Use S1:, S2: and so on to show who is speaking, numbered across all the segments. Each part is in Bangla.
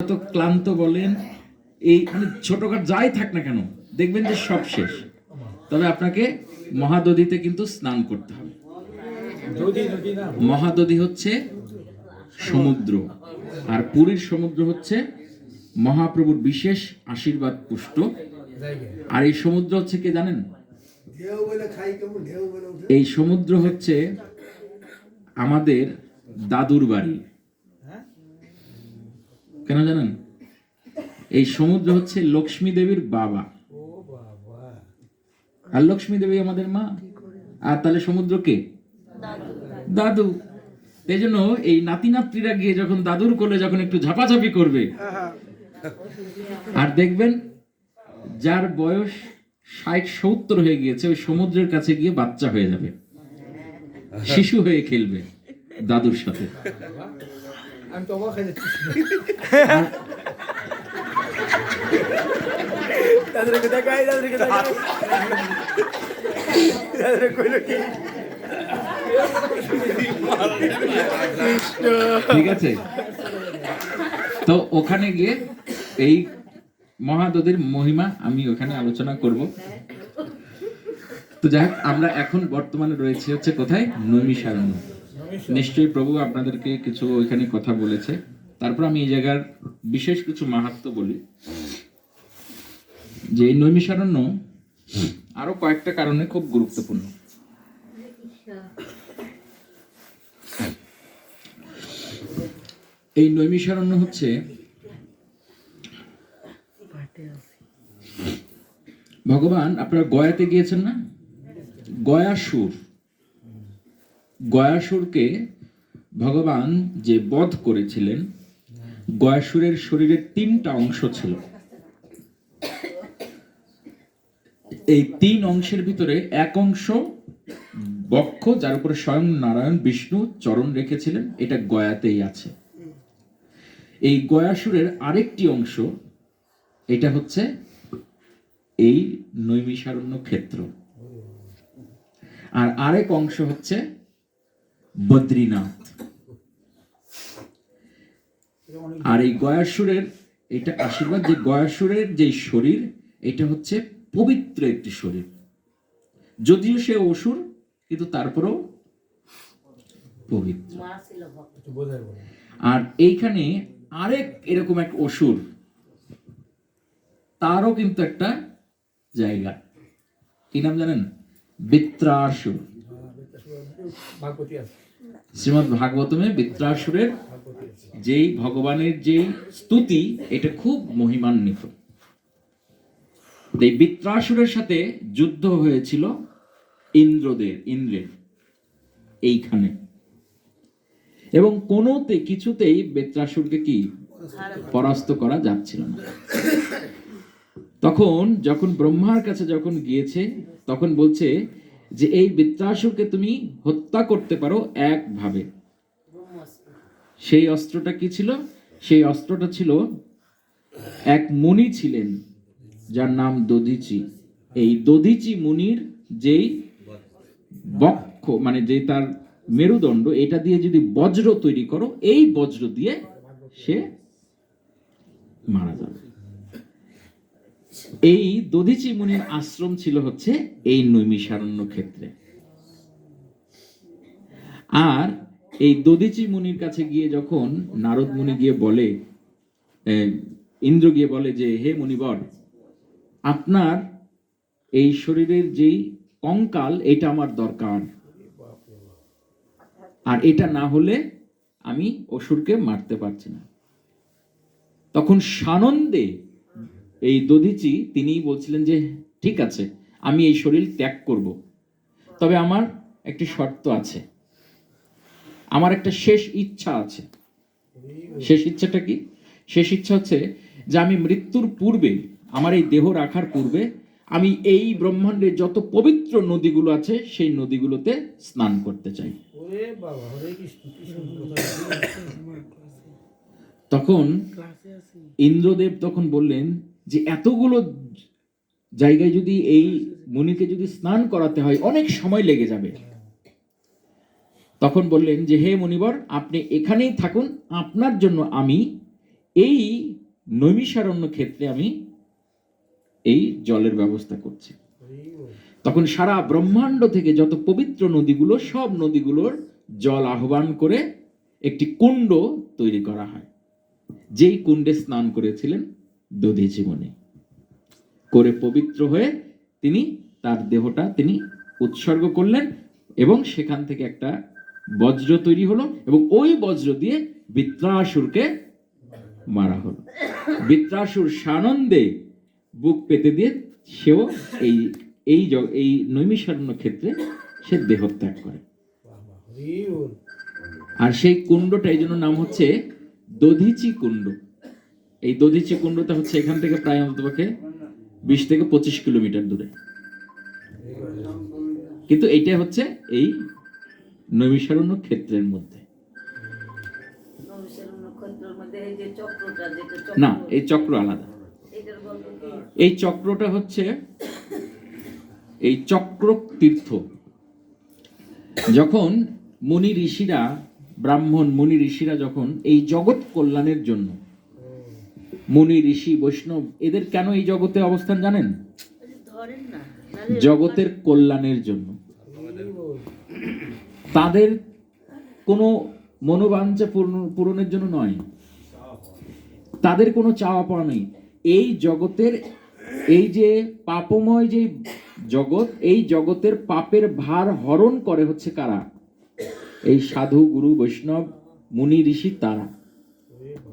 S1: তো ক্লান্ত বলেন, এই মানে ছোটখাট যাই থাক না কেন, দেখবেন যে সব শেষ। তবে আপনাকে মহাদদিতে কিন্তু স্নান করতে হবে। মহাদদি হচ্ছে সমুদ্র, আর পুরীর সমুদ্র হচ্ছে মহাপ্রভুর বিশেষ আশীর্বাদ পুষ্ট। আর এই সমুদ্র হচ্ছে কে জানেন? এই সমুদ্র হচ্ছে আমাদের দাদুর বাড়ি। কেন জানেন? এই সমুদ্র হচ্ছে লক্ষ্মী দেবীর বাবা। আর লক্ষ্মী দেবী আমাদের মা? আর তাহলে সমুদ্র কে? দাদু। এই জন্য এই নাতি নাতনিরা গিয়ে যখন দাদুর কোলে যখন একটু ঝাপাঝাপি করবে আর দেখবেন যার বয়স ষাট সত্তর হয়ে গিয়েছে ওই সমুদ্রের কাছে গিয়ে বাচ্চা হয়ে যাবে। শিশু হয়ে খেলবে দাদুর সাথে।
S2: তো
S1: তো ওখানে গিয়ে এই মহাদদির মহিমা আমি ওখানে আলোচনা করব। তো যাই আমরা এখন বর্তমানে রয়েছে হচ্ছে কোথায়? নৈমিষারণ্য। নিশ্চয়ই প্রভু আপনাদেরকে কিছু ওইখানে কথা বলেছে। তারপর আমি এই জায়গার বিশেষ কিছু মাহাত্ম বলি। যে এই নৈমিষারণ্য আরও কয়েকটা কারণে খুব গুরুত্বপূর্ণ। এই নৈমিষারণ্য হচ্ছে ভগবান, আপনারা গয়াতে গিয়েছেন না? গয়াসুর। গয়াসুরকে ভগবান যে বধ করেছিলেন, গয়াসুরের শরীরের তিনটা অংশ ছিল। এই তিন অংশের ভিতরে এক অংশ বক্ষ, যার উপরে স্বয়ং নারায়ণ, বিষ্ণু চরণ রেখেছিলেন, এটা গয়াতেই আছে। এই গয়াসুরের আরেকটি অংশ, এটা হচ্ছে এই নৈমিষারণ্য ক্ষেত্র। আর আরেক অংশ হচ্ছে বদ্রীনাথ। আর এই গয়াসুরের এটা আশীর্বাদ যে গয়াসুরের যে শরীর এটা হচ্ছে পবিত্র একটি শরীর। যদিও সে অসুর কিন্তু তারপরেও পবিত্র। আর এইখানে আরেক এরকম এক অসুর তারও কিন্তু একটা জায়গা। কি নাম জানেন? বিত্রাসুর
S2: ভাগবতী আছে।
S1: শ্রীমদ ভাগবতমে বিত্রাসুরের যেই ভগবানের যেই স্তুতি, এটা খুব মহিমান্বিত। এই বিত্রাসুরের সাথে যুদ্ধ হয়েছিল ইন্দ্রদের, ইন্দ্রের, এইখানে। এবং কোনোতে, কিছুতেই বেত্রাসুরকে কি পরাস্ত করা যাচ্ছিল না। তখন যখন ব্রহ্মার কাছে যখন গিয়েছে, তখন বলছে যে এই বিত্রাসুরকে তুমি হত্যা করতে পারো একভাবে। সেই অস্ত্রটা কি ছিল? সেই অস্ত্রটা ছিল এক মুনি ছিলেন, যার নাম দধিচি এই দধিচি মুনির যেই বক্ষ মানে যে তার মেরুদণ্ড, এটা দিয়ে যদি বজ্র তৈরি করো, এই বজ্র দিয়ে সে মারা যাবে। এই দধিচি মুনির আশ্রম ছিল হচ্ছে এই নৈমিষারণ্য ক্ষেত্রে। আর এই দধিচি মুনির কাছে গিয়ে যখন নারদ মুনি গিয়ে বলে ইন্দ্র গিয়ে বলে যে, হে মুনিবর, আপনার এই শরীরের যেই কঙ্কাল, এটা আমার দরকার। আর এটা না হলে আমি অসুরকে মারতে পারছি না। তখন সানন্দে এই দধিচি তিনি বলছিলেন যে ঠিক আছে আমি এই শরীর ত্যাগ করব। তবে আমার একটি শর্ত আছে। আমার একটা শেষ ইচ্ছা আছে। শেষ ইচ্ছাটা কি? শেষ ইচ্ছা হচ্ছে যে আমি মৃত্যুর পূর্বে আমার এই দেহ রাখার পূর্বে আমি এই ব্রহ্মাণ্ডের যত পবিত্র নদীগুলো আছে সেই নদীগুলোতে স্নান করতে চাই।
S2: ওরে বাবা হরে কৃষ্ণ কি সুন্দর কথা।
S1: তখন ইন্দ্রদেব তখন বললেন যে এতগুলো জায়গায় যদি এই মুনিকে যদি স্নান করাতে হয়, অনেক সময় লেগে যাবে। তখন বললেন যে, হে মনিবর, আপনি এখানেই থাকুন। আপনার জন্য আমি এই নৈমিষারণ্য ক্ষেত্রে আমি এই জলের ব্যবস্থা করছি। তখন সারা ব্রহ্মাণ্ড থেকে যত পবিত্র নদীগুলো, সব নদীগুলোর জল আহ্বান করে একটি কুণ্ড তৈরি করা হয়। যেই কুণ্ডে স্নান করেছিলেন দধি মুনি করে পবিত্র হয়ে তিনি তার দেহটা তিনি উৎসর্গ করলেন এবং সেখান থেকে একটা বজ্র তৈরি হলো এবং ওই বজ্র দিয়ে বৃত্রাসুরকে মারা হলো। বৃত্রাসুর সানন্দে বুক পেতে দিয়ে সেও এই এই এই নৈমিষারণ্য ক্ষেত্রে সে দেহত্যাগ করে। আর সেই কুণ্ডটা এই জন্য নাম হচ্ছে দধিচি কুণ্ড। এই দধিচি কুণ্ডটা হচ্ছে এখান থেকে প্রায় অন্তপক্ষে বিশ থেকে পঁচিশ কিলোমিটার দূরে। কিন্তু এইটা হচ্ছে এই নৈমিষারণ্য ক্ষেত্রের মধ্যে। না এই চক্র আলাদা। এই চক্রটা হচ্ছে এই চক্র তীর্থ যখন মুনি ঋষিরা ব্রাহ্মণ মুনি ঋষিরা যখন এই জগৎ কল্যাণের জন্য মুনি ঋষি বৈষ্ণব এদের কেন এই জগতে অবস্থান জানেন? জগতের কল্যাণের জন্য। তাদের কোনো মনোবাঞ্ছা পূর্ণ- পূরণের জন্য নয়। তাদের কোনো চাওয়া পাওয়া নেই। এই জগতের এই যে পাপময় যে জগৎ এই জগতের পাপের ভার হরণ করে হচ্ছে কারা? এই সাধু গুরু বৈষ্ণব মুনি ঋষি তারা
S2: হরি বাবা।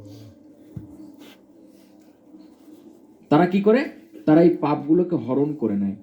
S1: তারা কি করে? তারা এই পাপগুলোকে হরণ করে নেয়।